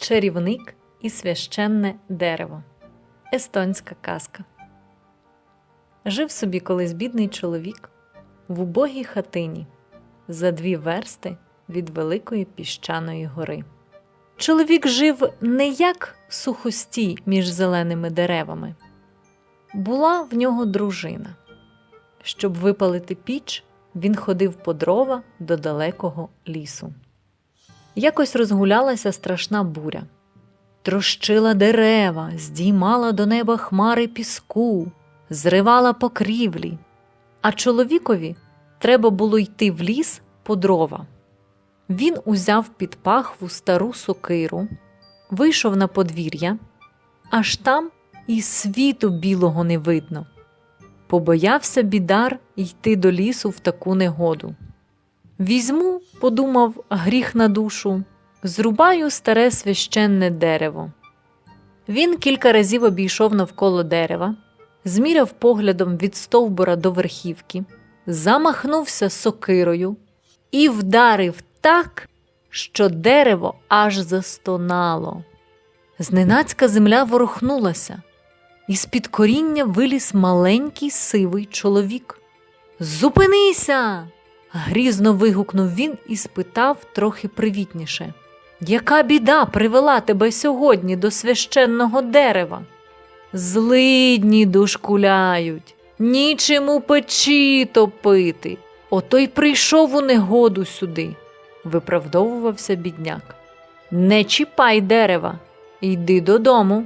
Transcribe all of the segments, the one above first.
Чарівник і священне дерево. Естонська казка. Жив собі колись бідний чоловік в убогій хатині за дві версти від Великої піщаної гори. Чоловік жив не як сухостій між зеленими деревами. Була в нього дружина. Щоб випалити піч, він ходив по дрова до далекого лісу. Якось розгулялася страшна буря. Трощила дерева, здіймала до неба хмари піску, зривала покрівлі. А чоловікові треба було йти в ліс по дрова. Він узяв під пахву стару сокиру, вийшов на подвір'я, аж там і світу білого не видно. Побоявся бідар йти до лісу в таку негоду. Візьму, подумав, гріх на душу, зрубаю старе священне дерево. Він кілька разів обійшов навколо дерева, зміряв поглядом від стовбура до верхівки, замахнувся сокирою і вдарив так, що дерево аж застонало. Зненацька земля ворухнулася, і з-під коріння виліз маленький сивий чоловік. Зупинися! Грізно вигукнув він і спитав трохи привітніше. Яка біда привела тебе сьогодні до священного дерева? Злидні дошкуляють, нічим у печі топити. Ото й прийшов у негоду сюди, виправдовувався бідняк. Не чіпай дерева, йди додому.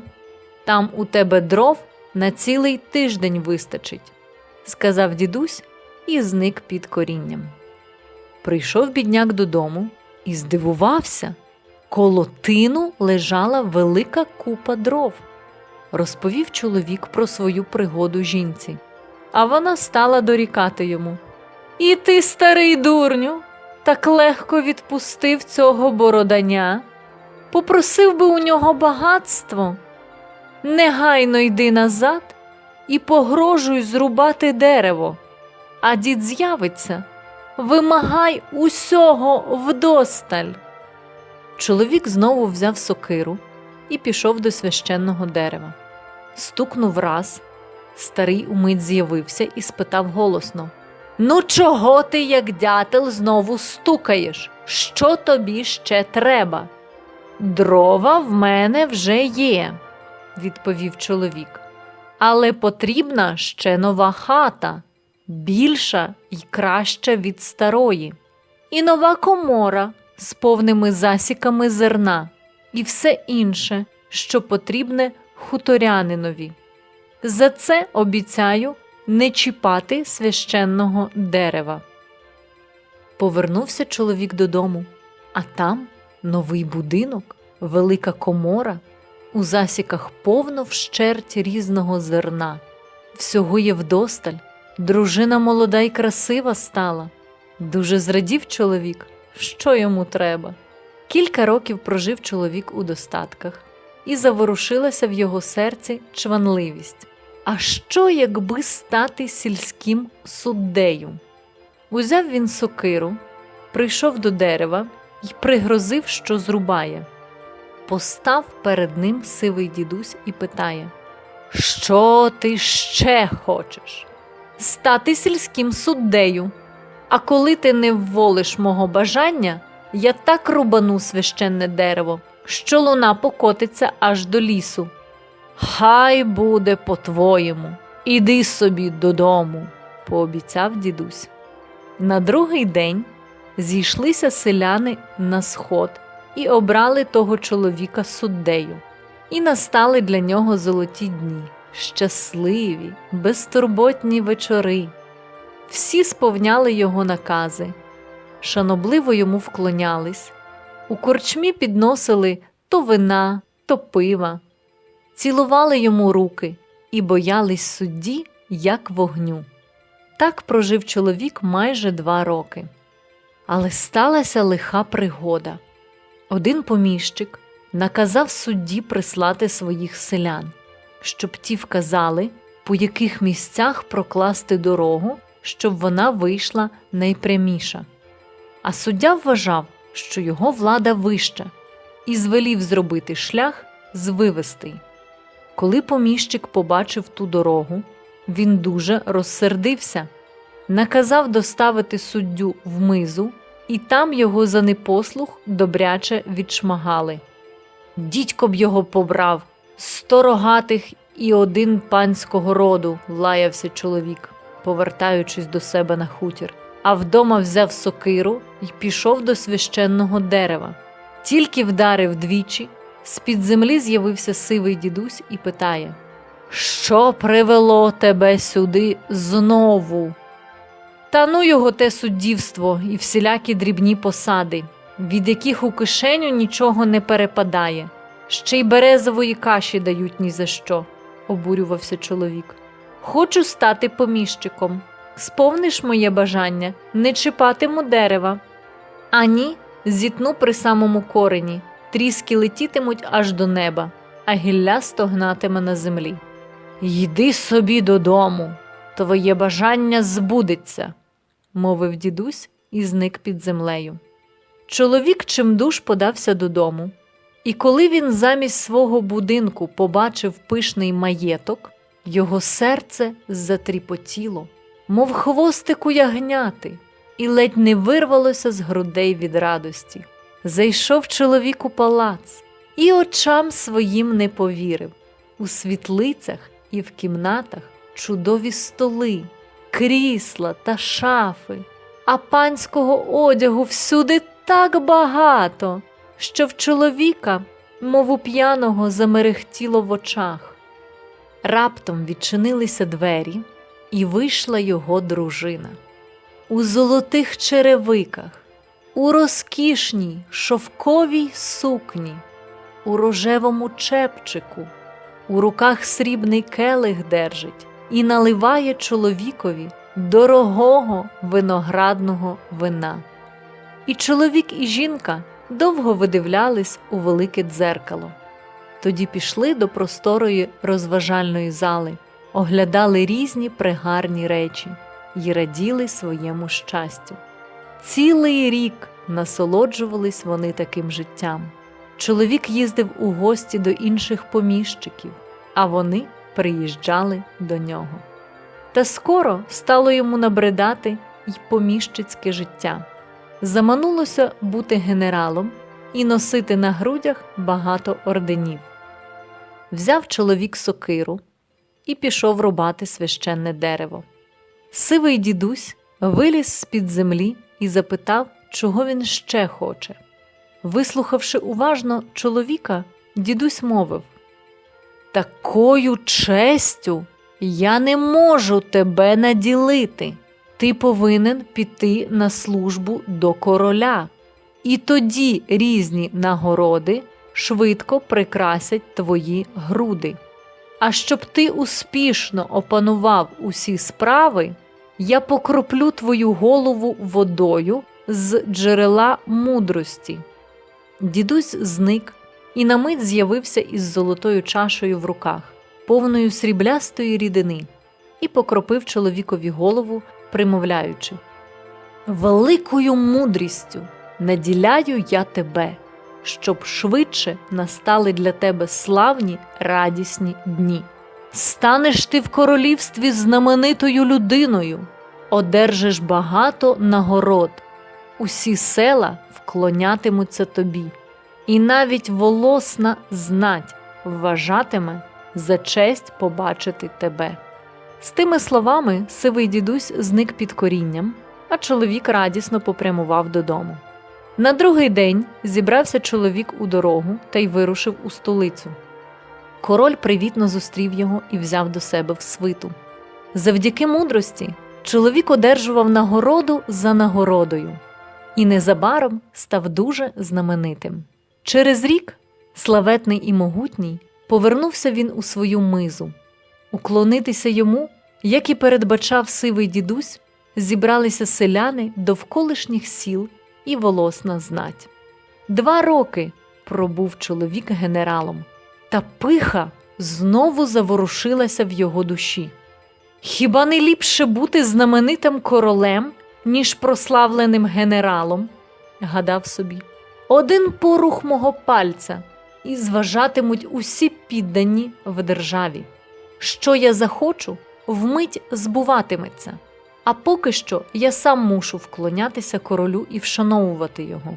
Там у тебе дров на цілий тиждень вистачить, сказав дідусь і зник під корінням. Прийшов бідняк додому і здивувався. Коло тину лежала велика купа дров. Розповів чоловік про свою пригоду жінці, а вона стала дорікати йому. І ти, старий дурню, так легко відпустив цього бороданя, попросив би у нього багатство. Негайно йди назад і погрожуй зрубати дерево, а дід з'явиться, вимагай усього вдосталь. Чоловік знову взяв сокиру і пішов до священного дерева. Стукнув раз, старий умить з'явився і спитав голосно Ну, чого ти, як дятел, знову стукаєш? Що тобі ще треба? Дрова в мене вже є, відповів чоловік. Але потрібна ще нова хата, більша і краща від старої, і нова комора з повними засіками зерна, і все інше, що потрібне хуторянинові. За це обіцяю не чіпати священного дерева. Повернувся чоловік додому, а там новий будинок, велика комора, у засіках повно вщерть різного зерна. Всього є вдосталь, дружина молода й красива стала. Дуже зрадів чоловік, що йому треба. Кілька років прожив чоловік у достатках, і заворушилася в його серці чванливість. А що, якби стати сільським суддею? Узяв він сокиру, прийшов до дерева і пригрозив, що зрубає. Постав перед ним сивий дідусь і питає: Що ти ще хочеш? Стати сільським суддею. А коли ти не вволиш мого бажання, я так рубану священне дерево, що луна покотиться аж до лісу. Хай буде по-твоєму, іди собі додому, пообіцяв дідусь. На другий день зійшлися селяни на сход і обрали того чоловіка суддею, і настали для нього золоті дні, щасливі, безтурботні вечори. Всі сповняли його накази, шанобливо йому вклонялись, у корчмі підносили то вина, то пива, цілували йому руки і боялись судді, як вогню. Так прожив чоловік майже два роки. Але сталася лиха пригода. Один поміщик наказав судді прислати своїх селян, щоб ті вказали, по яких місцях прокласти дорогу, щоб вона вийшла найпряміша. А суддя вважав, що його влада вища, і звелів зробити шлях звивистий. Коли поміщик побачив ту дорогу, він дуже розсердився, наказав доставити суддю в мизу, і там його за непослух добряче відшмагали. Дідько б його побрав, сто рогатих і один панського роду, лаявся чоловік, повертаючись до себе на хутір, а вдома взяв сокиру і пішов до священного дерева. Тільки вдарив двічі, з-під землі з'явився сивий дідусь і питає: Що привело тебе сюди знову? Та ну його те суддівство і всілякі дрібні посади, від яких у кишеню нічого не перепадає, ще й березової каші дають ні за що, обурювався чоловік. Хочу стати поміщиком. Сповниш моє бажання, не чіпатиму дерева. А ні, зітну при самому корені, тріски летітимуть аж до неба, а гілля стогнатиме на землі. Йди собі додому, твоє бажання збудеться, мовив дідусь і зник під землею. Чоловік чимдуж подався додому, і коли він замість свого будинку побачив пишний маєток, його серце затріпотіло, мов хвостику ягняти, і ледь не вирвалося з грудей від радості. Зайшов чоловік у палац і очам своїм не повірив. У світлицях і в кімнатах чудові столи, крісла та шафи, а панського одягу всюди так багато, що в чоловіка, мов у п'яного, замерехтіло в очах. Раптом відчинилися двері, і вийшла його дружина. У золотих черевиках, у розкішній шовковій сукні, у рожевому чепчику, у руках срібний келих держить і наливає чоловікові дорогого виноградного вина. І чоловік і жінка довго видивлялись у велике дзеркало. Тоді пішли до просторої розважальної зали, оглядали різні пригарні речі й раділи своєму щастю. Цілий рік насолоджувались вони таким життям. Чоловік їздив у гості до інших поміщиків, а вони приїжджали до нього. Та скоро стало йому набридати й поміщицьке життя. Заманулося бути генералом і носити на грудях багато орденів. Взяв чоловік сокиру і пішов рубати священне дерево. Сивий дідусь виліз з-під землі і запитав, чого він ще хоче. Вислухавши уважно чоловіка, дідусь мовив Такою честю я не можу тебе наділити. Ти повинен піти на службу до короля, і тоді різні нагороди швидко прикрасять твої груди. А щоб ти успішно опанував усі справи, я покроплю твою голову водою з джерела мудрості. Дідусь зник і на мить з'явився із золотою чашею в руках, повною сріблястої рідини, і покропив чоловікові голову, примовляючи Великою мудрістю наділяю я тебе, щоб швидше настали для тебе славні радісні дні. Станеш ти в королівстві знаменитою людиною, одержиш багато нагород, усі села вклонятимуться тобі, і навіть волосна знать вважатиме за честь побачити тебе. З тими словами сивий дідусь зник під корінням, а чоловік радісно попрямував додому. На другий день зібрався чоловік у дорогу та й вирушив у столицю. Король привітно зустрів його і взяв до себе в свиту. Завдяки мудрості чоловік одержував нагороду за нагородою і незабаром став дуже знаменитим. Через рік, славетний і могутній, повернувся він у свою мизу. Уклонитися йому, як і передбачав сивий дідусь, зібралися селяни довколишніх сіл і волосна знать. Два роки пробув чоловік генералом, та пиха знову заворушилася в його душі. Хіба не ліпше бути знаменитим королем, ніж прославленим генералом? гадав собі. один порух мого пальця, і зважатимуть усі піддані в державі. Що я захочу, вмить збуватиметься. А поки що я сам мушу вклонятися королю і вшановувати його.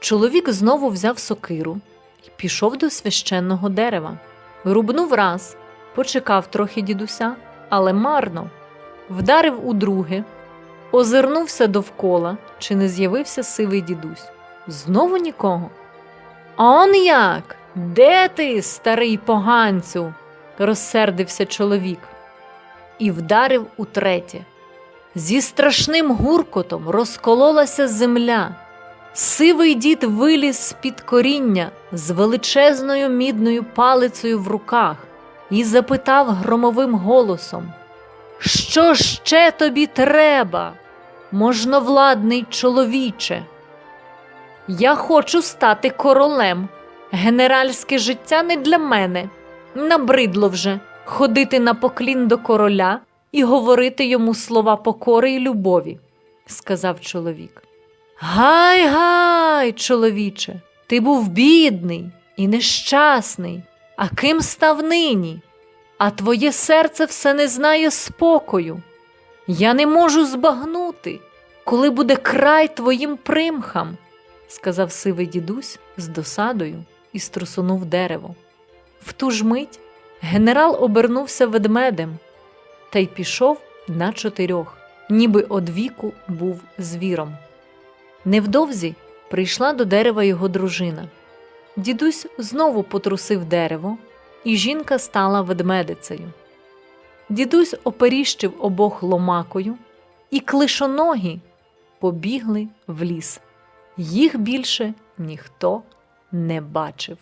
Чоловік знову взяв сокиру і пішов до священного дерева. Рубнув раз, почекав трохи дідуся, але марно, вдарив удруге, озирнувся довкола, чи не з'явився сивий дідусь. Знову нікого. Он як? Де ти, старий поганцю? Розсердився чоловік і вдарив утретє. Зі страшним гуркотом розкололася земля. Сивий дід виліз з-під коріння з величезною мідною палицею в руках і запитав громовим голосом: Що ще тобі треба, можновладний чоловіче? Я хочу стати королем. Генеральське життя не для мене. Набридло вже ходити на поклін до короля і говорити йому слова покори й любові, сказав чоловік. Гай, гай, чоловіче, ти був бідний і нещасний, а ким став нині? А твоє серце все не знає спокою. Я не можу збагнути, коли буде край твоїм примхам, сказав сивий дідусь з досадою і струсунув дерево. В ту ж мить генерал обернувся ведмедем та й пішов на чотирьох, ніби одвіку був звіром. Невдовзі прийшла до дерева його дружина. Дідусь знову потрусив дерево, і жінка стала ведмедицею. Дідусь оперіщив обох ломакою, і клишоногі побігли в ліс. Їх більше ніхто не бачив.